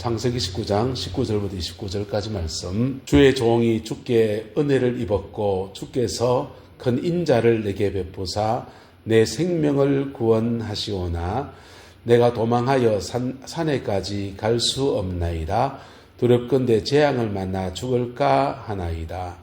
창세기 19장 19절부터 29절까지 말씀. 주의 종이 주께 은혜를 입었고 주께서 큰 인자를 내게 베푸사 내 생명을 구원하시오나 내가 도망하여 산, 산에까지 갈 수 없나이다. 두렵건대 재앙을 만나 죽을까 하나이다.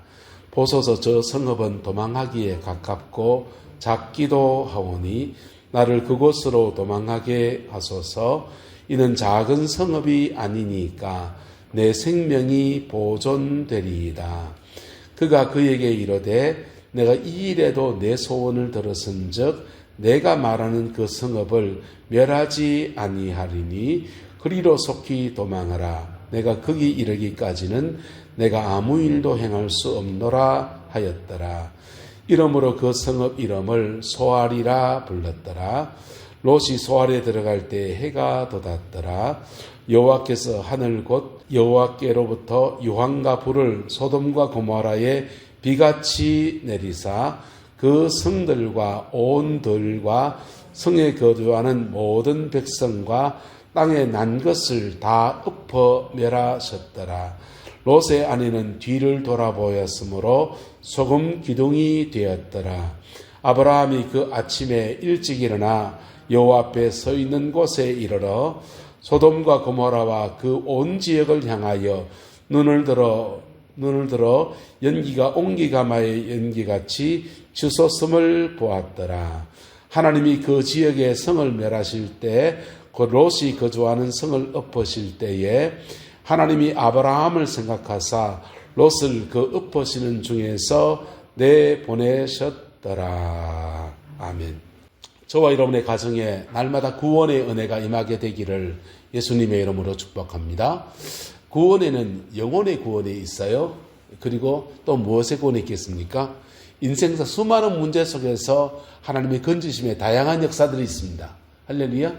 보소서 저 성읍은 도망하기에 가깝고 작기도 하오니 나를 그곳으로 도망하게 하소서 이는 작은 성읍이 아니니까 내 생명이 보존되리이다. 그가 그에게 이르되 내가 이 일에도 내 소원을 들었은즉 내가 말하는 그 성읍을 멸하지 아니하리니 그리로 속히 도망하라. 내가 거기 이르기까지는 내가 아무 일도 행할 수 없노라 하였더라. 이러므로 그 성읍 이름을 소알이라 불렀더라. 롯이 소알에 들어갈 때 해가 돋았더라. 여호와께서 하늘 곧 여호와께로부터 유황과 불을 소돔과 고모라에 비같이 내리사 그 성들과 온 들과 성에 거주하는 모든 백성과 땅에 난 것을 다 엎어 멸하셨더라. 롯의 아내는 뒤를 돌아보였으므로 소금 기둥이 되었더라. 아브라함이 그 아침에 일찍 일어나 여호와 앞에 서 있는 곳에 이르러 소돔과 고모라와 그 온 지역을 향하여 눈을 들어 눈을 들어 연기가 옹기가마의 연기같이 주솟음을 보았더라. 하나님이 그 지역의 성을 멸하실 때, 그 롯이 거주하는 성을 엎으실 때에 하나님이 아브라함을 생각하사 롯을 그 엎으시는 중에서 내보내셨더라. 아멘. 저와 여러분의 가정에 날마다 구원의 은혜가 임하게 되기를 예수님의 이름으로 축복합니다. 구원에는 영혼의 구원이 있어요. 그리고 또 무엇의 구원이 있겠습니까? 인생사 수많은 문제 속에서 하나님의 건지심의 다양한 역사들이 있습니다. 할렐루야.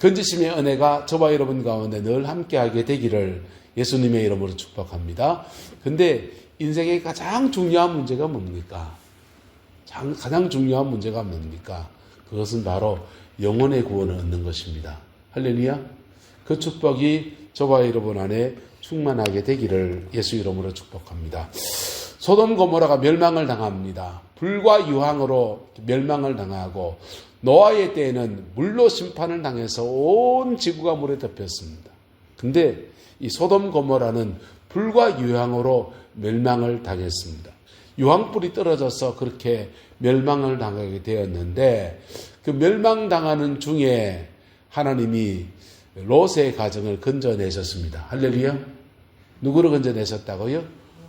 건지심의 은혜가 저와 여러분 가운데 늘 함께하게 되기를 예수님의 이름으로 축복합니다. 근데 인생의 가장 중요한 문제가 뭡니까? 가장 중요한 문제가 뭡니까? 그것은 바로 영혼의 구원을 얻는 것입니다. 할렐루야. 그 축복이 저와 여러분 안에 충만하게 되기를 예수 이름으로 축복합니다. 소돔 고모라가 멸망을 당합니다. 불과 유황으로 멸망을 당하고 노아의 때에는 물로 심판을 당해서 온 지구가 물에 덮였습니다. 근데 이 소돔 고모라는 불과 유황으로 멸망을 당했습니다. 유황불이 떨어져서 그렇게 멸망을 당하게 되었는데 그 멸망당하는 중에 하나님이 롯의 가정을 건져내셨습니다. 할렐루야. 누구를 건져내셨다고요?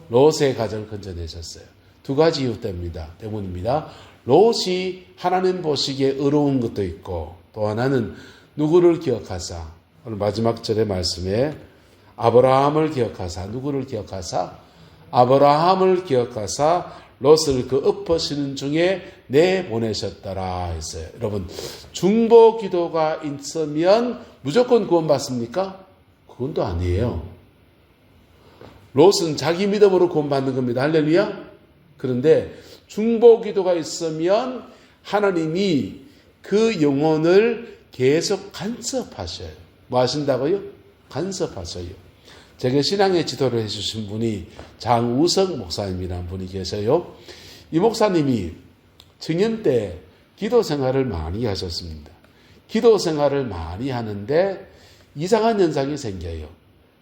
롯의 가정을 건져내셨어요. 두 가지 이유 때문입니다. 때문입니다. 롯이 하나님 보시기에 의로운 것도 있고 또 하나는 누구를 기억하사 오늘 마지막 절의 말씀에 아브라함을 기억하사 누구를 기억하사 아브라함을 기억하사 롯을 그 엎으시는 중에 내보내셨더라 했어요. 여러분 중보 기도가 있으면 무조건 구원받습니까? 그건 또 아니에요. 롯은 자기 믿음으로 구원받는 겁니다. 할렐루야. 그런데 중보 기도가 있으면 하나님이 그 영혼을 계속 간섭하셔요. 뭐 하신다고요? 간섭하셔요. 제게 신앙의 지도를 해주신 분이 장우석 목사님이라는 분이 계셔요. 이 목사님이 청년 때 기도 생활을 많이 하셨습니다. 기도 생활을 많이 하는데 이상한 현상이 생겨요.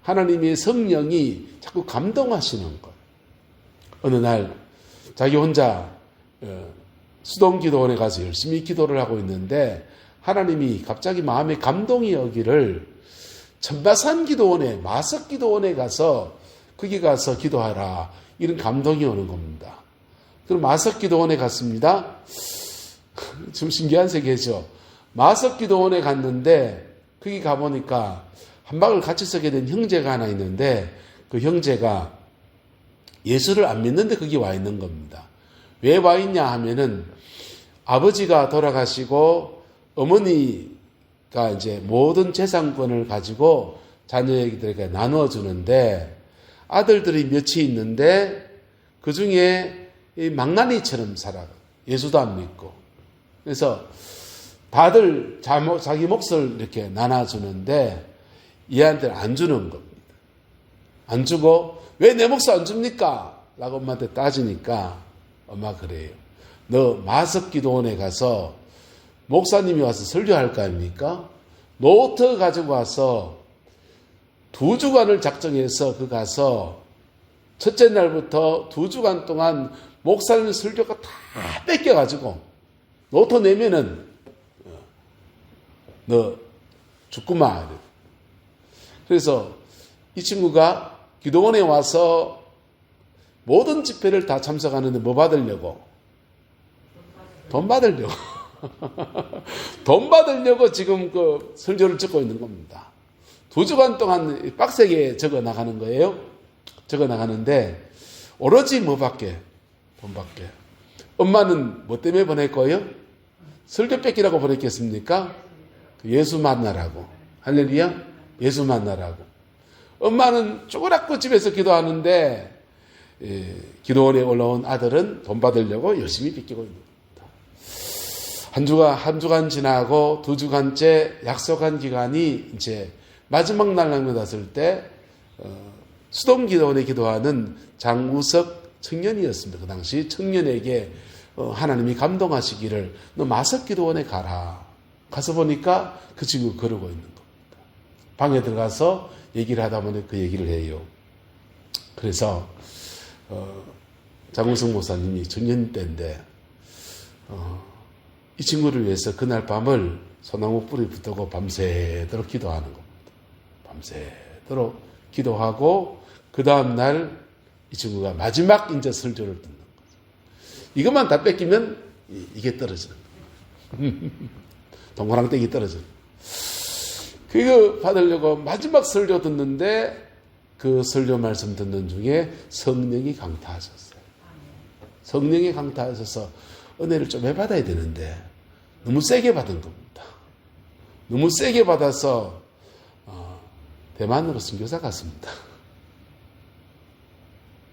하나님의 성령이 자꾸 감동하시는 거예요. 어느 날 자기 혼자 어, 수동 기도원에 가서 열심히 기도를 하고 있는데 하나님이 갑자기 마음에 감동이 오기를 천바산 기도원에 마석 기도원에 가서 거기 가서 기도하라 이런 감동이 오는 겁니다. 그럼 마석 기도원에 갔습니다. 좀 신기한 세계죠. 마석 기도원에 갔는데 거기 가보니까 한 방을 같이 쓰게 된 형제가 하나 있는데 그 형제가 예수를 안 믿는데 거기 와 있는 겁니다. 왜 와 있냐 하면은 아버지가 돌아가시고 어머니 가 이제 모든 재산권을 가지고 자녀에게 나누어 주는데 아들들이 몇이 있는데 그 중에 망나니처럼 살아. 예수도 안 믿고. 그래서 다들 자기 몫을 이렇게 나눠주는데 이 아이한테 안 주는 겁니다. 안 주고 왜내 목숨 안 줍니까? 라고 엄마한테 따지니까 엄마 그래요. 너 마석 기도원에 가서 목사님이 와서 설교할 거 아닙니까? 노트 가지고 와서 두 주간을 작정해서 그 가서 첫째 날부터 두 주간 동안 목사님 설교가 다 뺏겨가지고 노트 내면은 어, 너 죽구마. 그래서 이 친구가 기도원에 와서 모든 집회를 다 참석하는데 뭐 받으려고? 돈 받으려고. 돈 받으려고 지금 그 설교를 찍고 있는 겁니다. 두 주간 동안 빡세게 적어 나가는 거예요. 적어 나가는데 오로지 뭐밖에 돈밖에. 엄마는 뭐 때문에 보냈고요? 설교 뺏기라고 보냈겠습니까? 예수 만나라고. 할렐루야? 예수 만나라고. 엄마는 쪼그랗고 집에서 기도하는데 예, 기도원에 올라온 아들은 돈 받으려고 열심히 빚기고 있는 겁니다. 한 주간 한 주간 지나고 두 주간째 약속한 기간이 이제 마지막 날 남겨놨을 때 어, 수동 기도원에 기도하는 장우석 청년이었습니다. 그 당시 청년에게 어, 하나님이 감동하시기를 너 마석 기도원에 가라. 가서 보니까 그 친구 그러고 있는 겁니다. 방에 들어가서 얘기를 하다 보니 그 얘기를 해요. 그래서 어, 장우성 목사님이 청년 때인데 어, 이 친구를 위해서 그날 밤을 소나무 뿌리 붙들고 밤새도록 기도하는 겁니다. 밤새도록 기도하고 그 다음 날 이 친구가 마지막 인제 설교를 듣는 거죠. 이것만 다 뺏기면 이게 떨어지는 거예요. 동그랑땡이 떨어지는 그거 받으려고 마지막 설교 듣는데 그 설교 말씀 듣는 중에 성령이 강타하셨어요. 성령이 강타하셔서 은혜를 좀 해받아야 되는데 너무 세게 받은 겁니다. 너무 세게 받아서 어, 대만으로 선교사 갔습니다.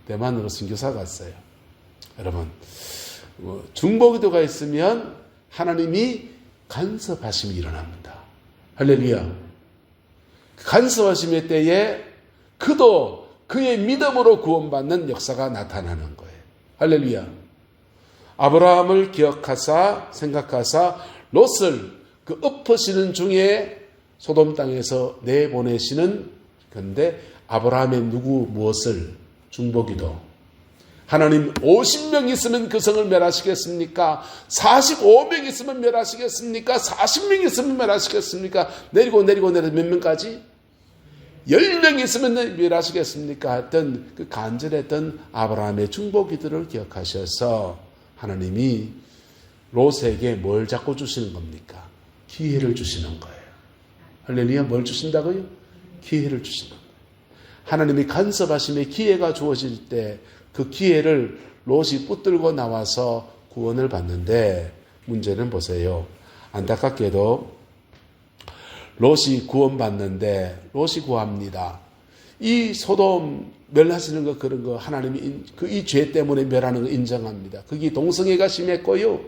대만으로 선교사 갔어요. 여러분 어, 중보기도가 있으면 하나님이 간섭하심이 일어납니다. 할렐루야. 간섭하심의 때에 그도 그의 믿음으로 구원받는 역사가 나타나는 거예요. 할렐루야. 아브라함을 기억하사 생각하사 롯을 그 엎으시는 중에 소돔 땅에서 내보내시는 건데 아브라함의 누구 무엇을 중보기도 하나님 50명 있으면 그 성을 멸하시겠습니까? 45명 있으면 멸하시겠습니까? 40명 있으면 멸하시겠습니까? 내리고 내리고 내려 몇 명까지? 10명 있으면 멸하시겠습니까? 했던 그 간절했던 아브라함의 중보기도를 기억하셔서 하나님이 롯에게 뭘 자꾸 주시는 겁니까? 기회를 주시는 거예요. 할렐루야 뭘 주신다고요? 기회를 주시는 거예요. 하나님이 간섭하심에 기회가 주어질 때 그 기회를 롯이 붙들고 나와서 구원을 받는데 문제는 보세요. 안타깝게도 롯이 구원받는데 롯이 구합니다. 이 소돔 멸하시는 거 그런 거 하나님이 그 이 죄 때문에 멸하는 거 인정합니다. 그게 동성애가 심했고요.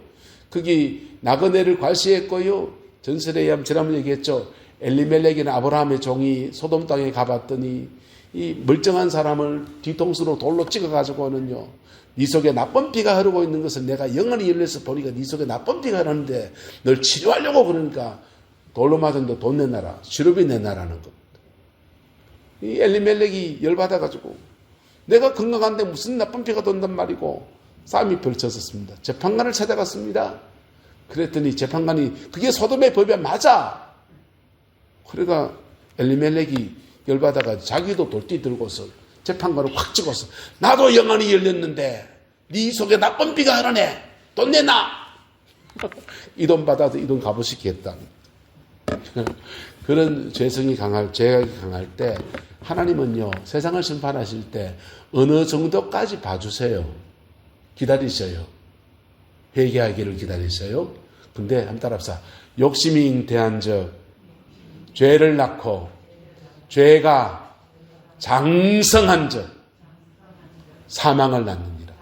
그게 나그네를 과시했고요. 전설에 의하면 지난번 얘기했죠. 엘리멜렉이나 아브라함의 종이 소돔 땅에 가봤더니 이 멀쩡한 사람을 뒤통수로 돌로 찍어가지고는요, 네 속에 나쁜 피가 흐르고 있는 것을 내가 영원히 열려서 보니까 네 속에 나쁜 피가 흐르는데 널 치료하려고 그러니까 돌로 맞은데 돈 내놔라. 치료비 내놔라는 겁니다. 이 엘리멜렉이 열받아가지고 내가 건강한데 무슨 나쁜 피가 돈단 말이고 싸움이 펼쳐졌습니다. 재판관을 찾아갔습니다. 그랬더니 재판관이 그게 소돔의 법이 맞아. 그러니까 엘리멜렉이 열받아가 자기도 돌띠 들고서 재판관을 확 찍어서 나도 영안이 열렸는데 네 속에 나쁜 비가 흐르네 돈 내놔 이 돈 받아서 이돈 값어시키겠다 그런 죄성이 강할 죄가 강할 때 하나님은요 세상을 심판하실 때 어느 정도까지 봐주세요. 기다리셔요. 회개하기를 기다리셔요. 근데 한번 따라합시다. 욕심이 잉태한 적 죄를 낳고 죄가 장성한 적 사망을 낳느니라.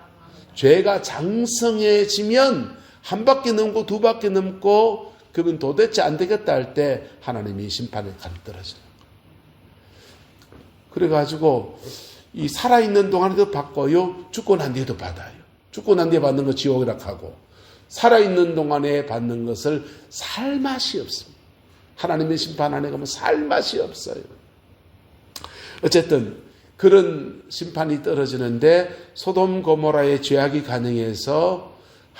죄가 장성해지면 한 바퀴 넘고 두 바퀴 넘고 그분 도대체 안 되겠다 할 때 하나님이 심판에 가리 떨어지는 거예요. 그래가지고 이 살아있는 동안에도 받고요. 죽고 난 뒤에도 받아요. 죽고 난 뒤에 받는 거 지옥이라 하고 살아있는 동안에 받는 것을 살 맛이 없습니다. 하나님의 심판 안에 가면 살 맛이 없어요. 어쨌든 그런 심판이 떨어지는데 소돔 고모라의 죄악이 가능해서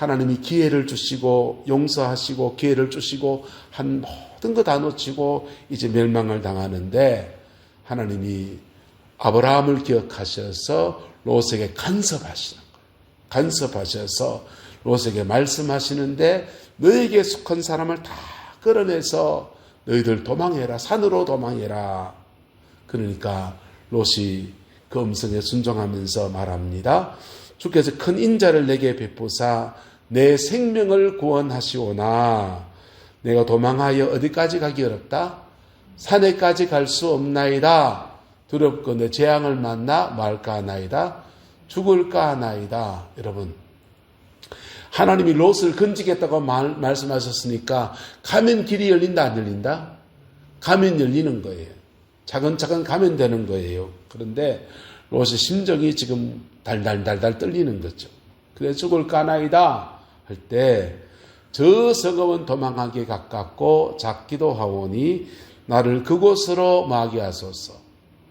하나님이 기회를 주시고 용서하시고 기회를 주시고 한 모든 거 다 놓치고 이제 멸망을 당하는데 하나님이 아브라함을 기억하셔서 롯에게 간섭하시는 거예요. 간섭하셔서 롯에게 말씀하시는데 너에게 속한 사람을 다 끌어내서 너희들 도망해라 산으로 도망해라. 그러니까 롯이 그 음성에 순종하면서 말합니다. 주께서 큰 인자를 내게 베푸사 내 생명을 구원하시오나 내가 도망하여 어디까지 가기 어렵다? 산에까지 갈 수 없나이다. 두렵고 내 재앙을 만나 말까 하나이다. 죽을까 하나이다. 여러분 하나님이 롯을 건지겠다고 말, 말씀하셨으니까 가면 길이 열린다 안 열린다? 가면 열리는 거예요. 차근차근 가면 되는 거예요. 그런데 롯의 심정이 지금 달달달달 떨리는 거죠. 그래 죽을 까나이다 할 때저 성읍은 도망하기 가깝고 작기도 하오니 나를 그곳으로 마게 하소서.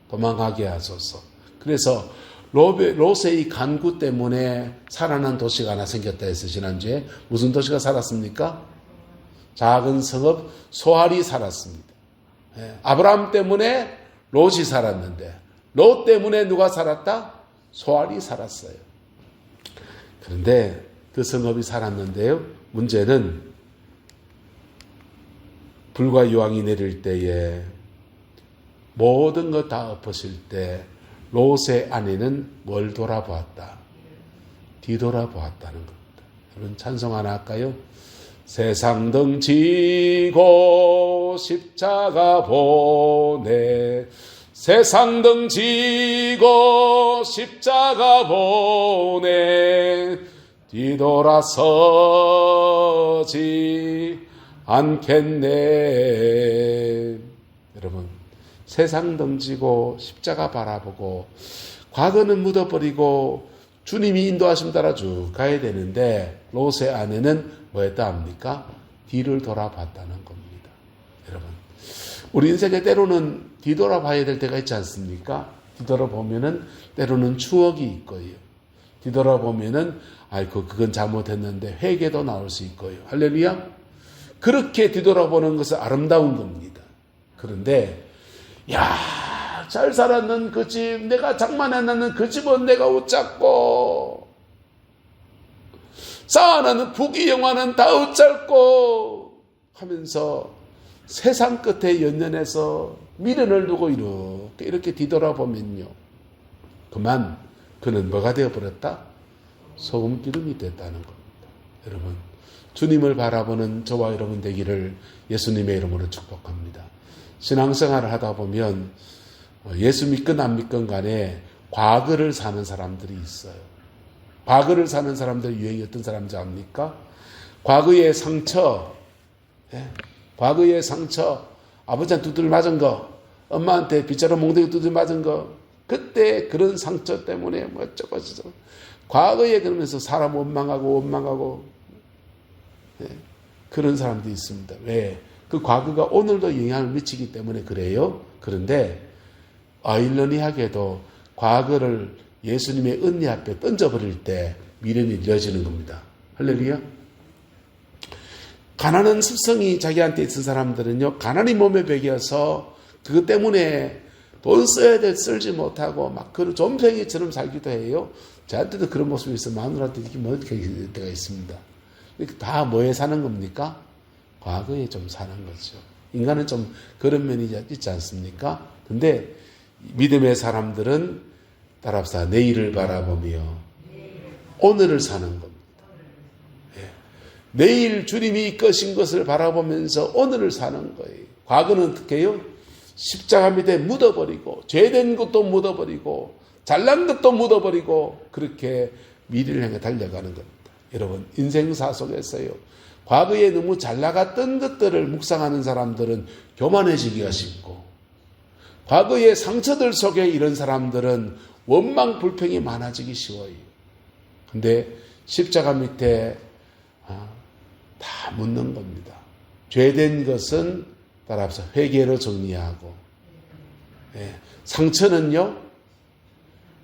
도망하게 하소서. 그래서 롯의, 롯의 이 간구 때문에 살아난 도시가 하나 생겼다 해서 지난주에 무슨 도시가 살았습니까? 작은 성읍 소알이 살았습니다. 예, 아브라함 때문에 롯이 살았는데 롯 때문에 누가 살았다? 소알이 살았어요. 그런데 그 성읍이 살았는데요. 문제는 불과 유황이 내릴 때에 모든 것 다 엎으실 때 롯의 아내는 뭘 돌아보았다? 뒤돌아보았다는 겁니다. 여러분 찬송 하나 할까요? 세상 등 지고 십자가 보내 세상 등 지고 십자가 보내 뒤돌아서지 않겠네. 여러분, 세상 던지고 십자가 바라보고 과거는 묻어버리고 주님이 인도하심 따라 쭉 가야 되는데 롯의 아내는 뭐했다 합니까? 뒤를 돌아봤다는 겁니다. 여러분, 우리 인생에 때로는 뒤돌아봐야 될 때가 있지 않습니까? 뒤돌아보면은 때로는 추억이 있고요. 뒤돌아보면은 아이고 그건 잘못했는데 회개도 나올 수 있고요. 할렐루야. 그렇게 뒤돌아보는 것은 아름다운 겁니다. 그런데 야, 잘 살았는 그 집, 내가 장만해놨는 그 집은 내가 웃잡고 쌓아놓은 부귀 영화는 다 웃잡고 하면서 세상 끝에 연연해서 미련을 두고 이렇게 이렇게 뒤돌아보면요. 그만 그는 뭐가 되어버렸다? 소금 기름이 됐다는 겁니다. 여러분, 주님을 바라보는 저와 여러분 되기를 예수님의 이름으로 축복합니다. 신앙생활을 하다 보면 예수 믿건 안 믿건 간에 과거를 사는 사람들이 있어요. 과거를 사는 사람들 유행이 어떤 사람인지 압니까? 과거의 상처, 예? 과거의 상처, 아버지한테 두들 맞은 거, 엄마한테 빗자루 몽둥이 두들 맞은 거, 그때 그런 상처 때문에 뭐 어쩌고 저쩌고. 과거에 그러면서 사람 원망하고 원망하고 예, 그런 사람도 있습니다. 왜? 그 과거가 오늘도 영향을 미치기 때문에 그래요. 그런데 아일러니하게도 과거를 예수님의 은혜 앞에 던져버릴 때 미련이 이어지는 겁니다. 할렐루야. 가난한 습성이 자기한테 있은 사람들은요, 가난이 몸에 배겨서 그것 때문에 돈 써야 될 쓸지 못하고 막 그런 좀생이처럼 살기도 해요. 저한테도 그런 모습이 있어 마누라한테 이렇게 뭐 이렇게 될 때가 있습니다. 다 뭐에 사는 겁니까? 과거에 좀 사는 거죠. 인간은 좀 그런 면이 있지 않습니까? 근데 믿음의 사람들은 따라합시다. 내일을 바라보며 오늘을 사는 겁니다. 예. 내일 주님이 이끄신 것을 바라보면서 오늘을 사는 거예요. 과거는 어떻게 해요? 십자가 밑에 묻어버리고 죄된 것도 묻어버리고 잘난 것도 묻어버리고 그렇게 미래를 향해 달려가는 겁니다. 여러분 인생사 속에서요. 과거에 너무 잘 나갔던 것들을 묵상하는 사람들은 교만해지기가 쉽고 과거의 상처들 속에 이런 사람들은 원망 불평이 많아지기 쉬워요. 근데 십자가 밑에 아, 다 묻는 겁니다. 죄된 것은 따라서 회개로 정리하고 예, 상처는요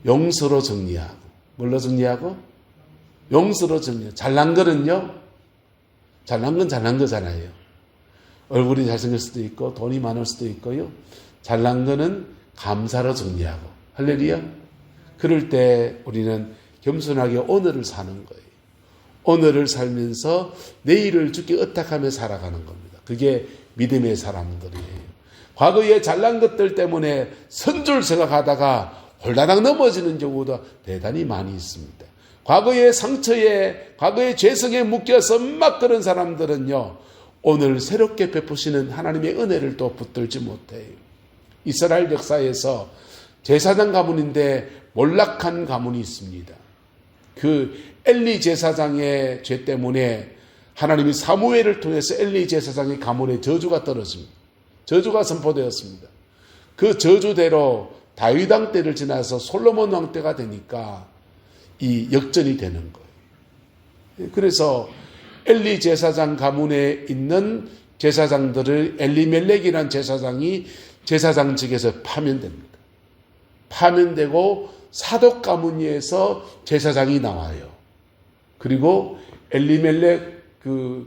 용서로 정리하고 뭘로 정리하고 용서로 정리. 잘난 거는요 잘난 건 잘난 거잖아요. 얼굴이 잘생길 수도 있고 돈이 많을 수도 있고요. 잘난 거는 감사로 정리하고 할렐루야. 그럴 때 우리는 겸손하게 오늘을 사는 거예요. 오늘을 살면서 내일을 주께 의탁하며 살아가는 겁니다. 그게 믿음의 사람들이에요. 과거에 잘난 것들 때문에 선줄 생각하다가 홀다닥 넘어지는 경우도 대단히 많이 있습니다. 과거의 상처에, 과거의 죄성에 묶여서 막 그런 사람들은요, 오늘 새롭게 베푸시는 하나님의 은혜를 또 붙들지 못해요. 이스라엘 역사에서 제사장 가문인데 몰락한 가문이 있습니다. 그 엘리 제사장의 죄 때문에 하나님이 사무엘을 통해서 엘리 제사장의 가문에 저주가 떨어집니다. 저주가 선포되었습니다. 그 저주대로 다윗 왕 때를 지나서 솔로몬 왕 때가 되니까 이 역전이 되는 거예요. 그래서 엘리 제사장 가문에 있는 제사장들을 엘리멜렉이라는 제사장이 제사장직에서 파면됩니다. 파면되고 사독 가문에서 제사장이 나와요. 그리고 엘리멜렉 그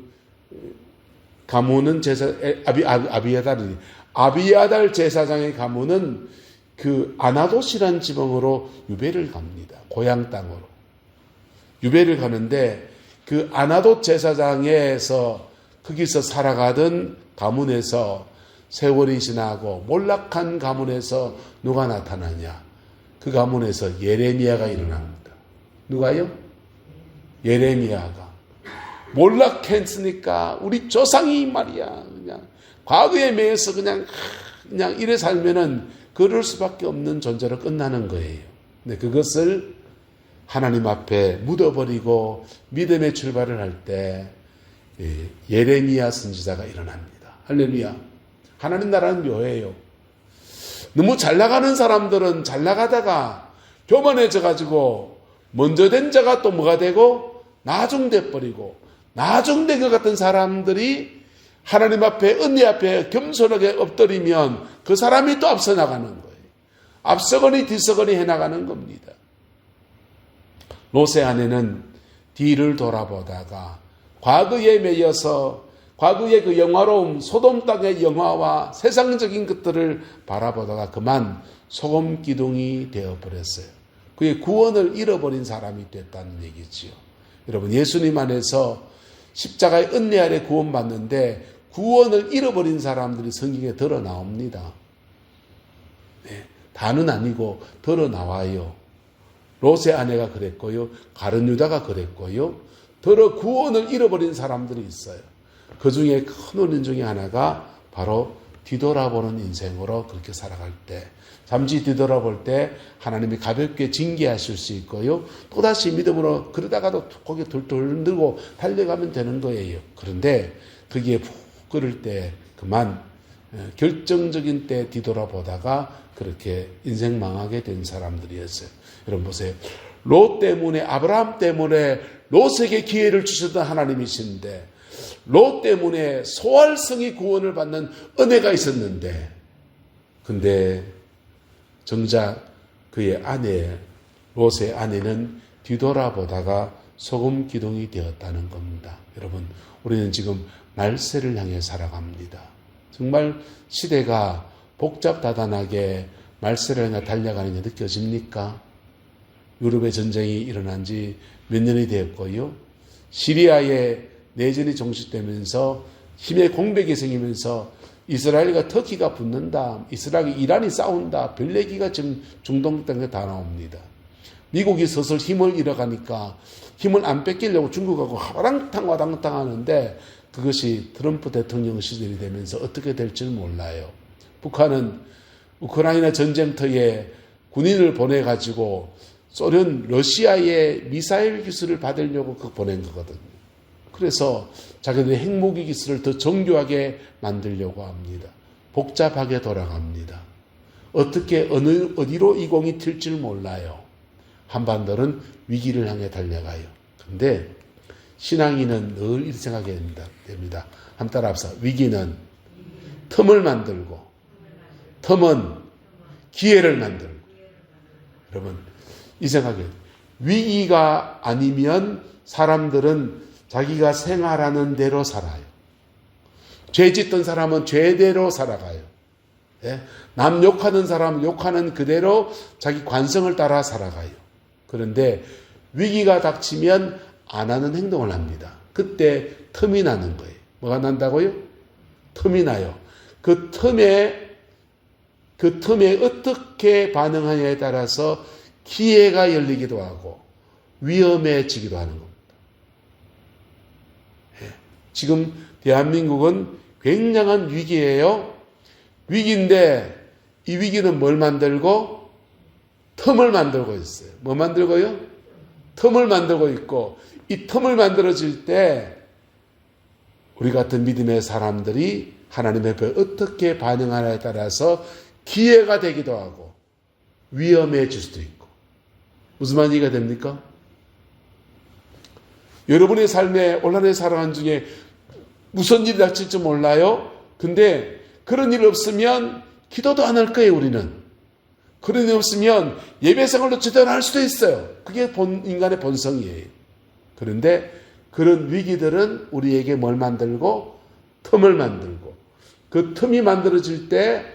가문은 제사 아비 아비아달이 아비아달 제사장의 가문은 그 아나도시란 지방으로 유배를 갑니다. 고향 땅으로 유배를 가는데 그 아나도 제사장에서 거기서 살아가던 가문에서 세월이 지나고 몰락한 가문에서 누가 나타나냐? 그 가문에서 예레미야가 일어납니다. 누가요? 예레미야가 몰락했으니까 우리 조상이 말이야 그냥 과거에 매여서 그냥 그냥 이래 살면은 그럴 수밖에 없는 존재로 끝나는 거예요. 근데 그것을 하나님 앞에 묻어버리고 믿음의 출발을 할 때 예레미야 선지자가 일어납니다. 할렐루야. 하나님 나라는 묘해요. 너무 잘 나가는 사람들은 잘 나가다가 교만해져 가지고 먼저 된 자가 또 뭐가 되고 나중돼 버리고 나중된 것 같은 사람들이 하나님 앞에 은혜 앞에 겸손하게 엎드리면 그 사람이 또 앞서 나가는 거예요. 앞서거니 뒤서거니 해 나가는 겁니다. 롯의 아내는 뒤를 돌아보다가 과거에 매여서 과거의 그 영화로움, 소돔 땅의 영화와 세상적인 것들을 바라보다가 그만 소금 기둥이 되어버렸어요. 그의 구원을 잃어버린 사람이 됐다는 얘기지요. 여러분, 예수님 안에서 십자가의 은혜 아래 구원받는데 구원을 잃어버린 사람들이 성경에 드러 나옵니다. 네, 다는 아니고 드러 나와요. 롯의 아내가 그랬고요. 가른 유다가 그랬고요. 더러 구원을 잃어버린 사람들이 있어요. 그 중에 큰 원인 중에 하나가 바로 뒤돌아보는 인생으로 그렇게 살아갈 때, 잠시 뒤돌아볼 때 하나님이 가볍게 징계하실 수 있고요. 또다시 믿음으로 그러다가도 고개 돌돌 들고 달려가면 되는 거예요. 그런데 거기에 푹 끓을 때 그만 어, 결정적인 때 뒤돌아보다가 그렇게 인생 망하게 된 사람들이었어요. 여러분 보세요. 롯 때문에 아브라함 때문에 롯에게 기회를 주셨던 하나님이신데 롯 때문에 소활성이 구원을 받는 은혜가 있었는데 근데 정작 그의 아내 롯의 아내는 뒤돌아보다가 소금 기둥이 되었다는 겁니다. 여러분 우리는 지금 날새를 향해 살아갑니다. 정말 시대가 복잡다단하게 말세를 향해 달려가는 게 느껴집니까? 유럽의 전쟁이 일어난 지 몇 년이 되었고요. 시리아의 내전이 종식되면서 힘의 공백이 생기면서 이스라엘과 터키가 붙는다. 이스라엘이 이란이 싸운다. 별 얘기가 지금 중동 땅에 다 나옵니다. 미국이 슬슬 힘을 잃어가니까 힘을 안 뺏기려고 중국하고 화랑탕 와당탕 하는데 그것이 트럼프 대통령 시절이 되면서 어떻게 될지는 몰라요. 북한은 우크라이나 전쟁터에 군인을 보내가지고 소련 러시아의 미사일 기술을 받으려고 그 보낸 거거든요. 그래서 자기들의 핵무기 기술을 더 정교하게 만들려고 합니다. 복잡하게 돌아갑니다. 어떻게 어느 어디로 이 공이 튈줄 몰라요. 한반도는 위기를 향해 달려가요. 근데 신앙인은 늘 이렇게 생각해야 됩니다. 됩니다. 한 따라 합시다. 위기는 틈을 만들고 틈은 기회를 만들고 여러분 이 생각에 위기가 아니면 사람들은 자기가 생활하는 대로 살아요. 죄 짓던 사람은 죄대로 살아가요. 예? 남 욕하는 사람은 욕하는 그대로 자기 관성을 따라 살아가요. 그런데 위기가 닥치면 안 하는 행동을 합니다. 그때 틈이 나는 거예요. 뭐가 난다고요? 틈이 나요. 그 틈에 그 틈에 어떻게 반응하냐에 따라서 기회가 열리기도 하고 위험해지기도 하는 겁니다. 예. 지금 대한민국은 굉장한 위기예요. 위기인데 이 위기는 뭘 만들고 틈을 만들고 있어요. 뭐 만들고요? 틈을 만들고 있고 이 틈을 만들어질 때 우리 같은 믿음의 사람들이 하나님 앞에 어떻게 반응하냐에 따라서 기회가 되기도 하고 위험해질 수도 있고 무슨 말인지 이해가 됩니까? 여러분의 삶에 온란에 살아가는 중에 무슨 일이 닥칠지 몰라요. 근데 그런 일 없으면 기도도 안 할 거예요, 우리는. 그런 일 없으면 예배 생활도 제대로 할 수도 있어요. 그게 본, 인간의 본성이에요. 그런데 그런 위기들은 우리에게 뭘 만들고 틈을 만들고 그 틈이 만들어질 때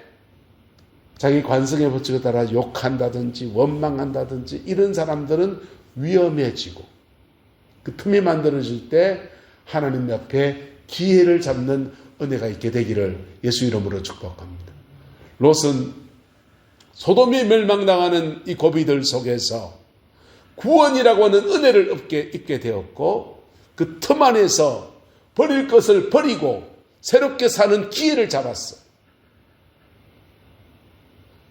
자기 관성의 법칙에 따라 욕한다든지 원망한다든지 이런 사람들은 위험해지고 그 틈이 만들어질 때 하나님 앞에 기회를 잡는 은혜가 있게 되기를 예수 이름으로 축복합니다. 롯은 소돔이 멸망당하는 이 고비들 속에서 구원이라고 하는 은혜를 얻게 있게 되었고 그 틈 안에서 버릴 것을 버리고 새롭게 사는 기회를 잡았어.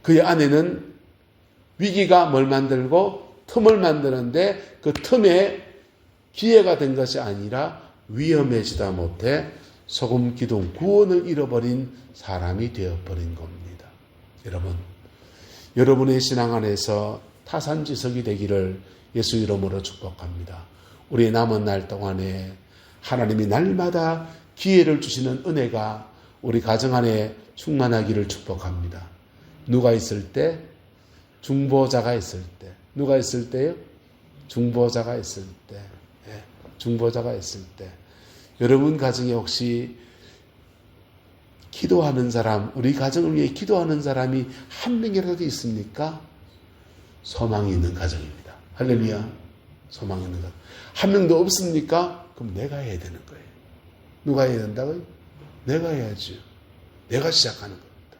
그의 안에는 위기가 뭘 만들고 틈을 만드는데 그 틈에 기회가 된 것이 아니라 위험해지다 못해 소금 기둥 구원을 잃어버린 사람이 되어버린 겁니다. 여러분, 여러분의 신앙 안에서 타산지석이 되기를 예수 이름으로 축복합니다. 우리 남은 날 동안에 하나님이 날마다 기회를 주시는 은혜가 우리 가정 안에 충만하기를 축복합니다. 누가 있을 때? 중보자가 있을 때. 누가 있을 때요? 중보자가 있을 때. 예, 중보자가 있을 때. 여러분 가정에 혹시 기도하는 사람, 우리 가정을 위해 기도하는 사람이 한 명이라도 있습니까? 소망이 있는 가정입니다. 할렐루야. 소망이 있는 가정. 한 명도 없습니까? 그럼 내가 해야 되는 거예요. 누가 해야 된다고요? 내가 해야죠. 내가 시작하는 겁니다.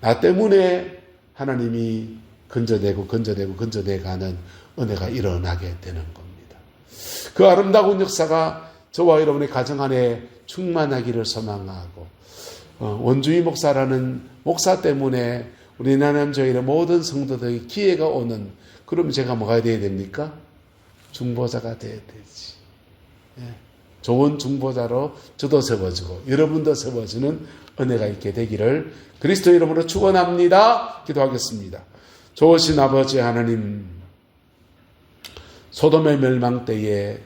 나 때문에 하나님이 건져내고 건져내고 건져내가는 은혜가 일어나게 되는 겁니다. 그 아름다운 역사가 저와 여러분의 가정 안에 충만하기를 소망하고 어, 원주희 목사라는 목사 때문에 우리 나남 저희의 모든 성도들에게 기회가 오는 그럼 제가 뭐가 돼야 됩니까? 중보자가 돼야 되지. 예. 좋은 중보자로 저도 세워지고 여러분도 세워지는 은혜가 있게 되기를 그리스도 이름으로 축원합니다. 기도하겠습니다. 좋으신 아버지 하나님 소돔의 멸망 때에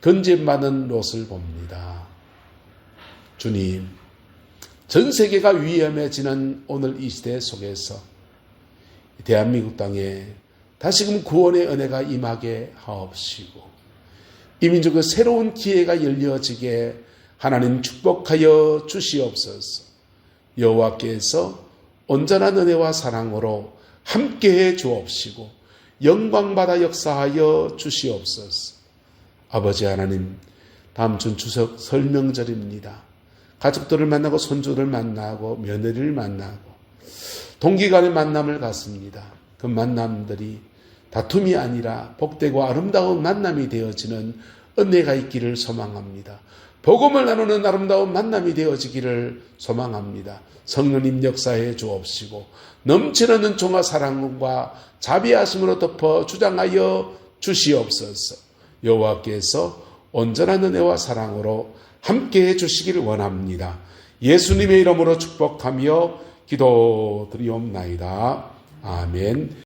건진받은 롯을 봅니다. 주님, 전 세계가 위험해지는 오늘 이 시대 속에서 대한민국 땅에 다시금 구원의 은혜가 임하게 하옵시고 이 민족의 새로운 기회가 열려지게 하나님 축복하여 주시옵소서. 여호와께서 온전한 은혜와 사랑으로 함께해 주옵시고 영광받아 역사하여 주시옵소서. 아버지 하나님, 다음 주 추석 설명절입니다. 가족들을 만나고 손주를 만나고 며느리를 만나고 동기 간의 만남을 갖습니다. 그 만남들이 다툼이 아니라 복되고 아름다운 만남이 되어지는 은혜가 있기를 소망합니다. 복음을 나누는 아름다운 만남이 되어지기를 소망합니다. 성령님 역사해 주옵시고 넘치는 은총과 사랑과 자비하심으로 덮어 주장하여 주시옵소서. 여호와께서 온전한 은혜와 사랑으로 함께해 주시기를 원합니다. 예수님의 이름으로 축복하며 기도 드리옵나이다. 아멘.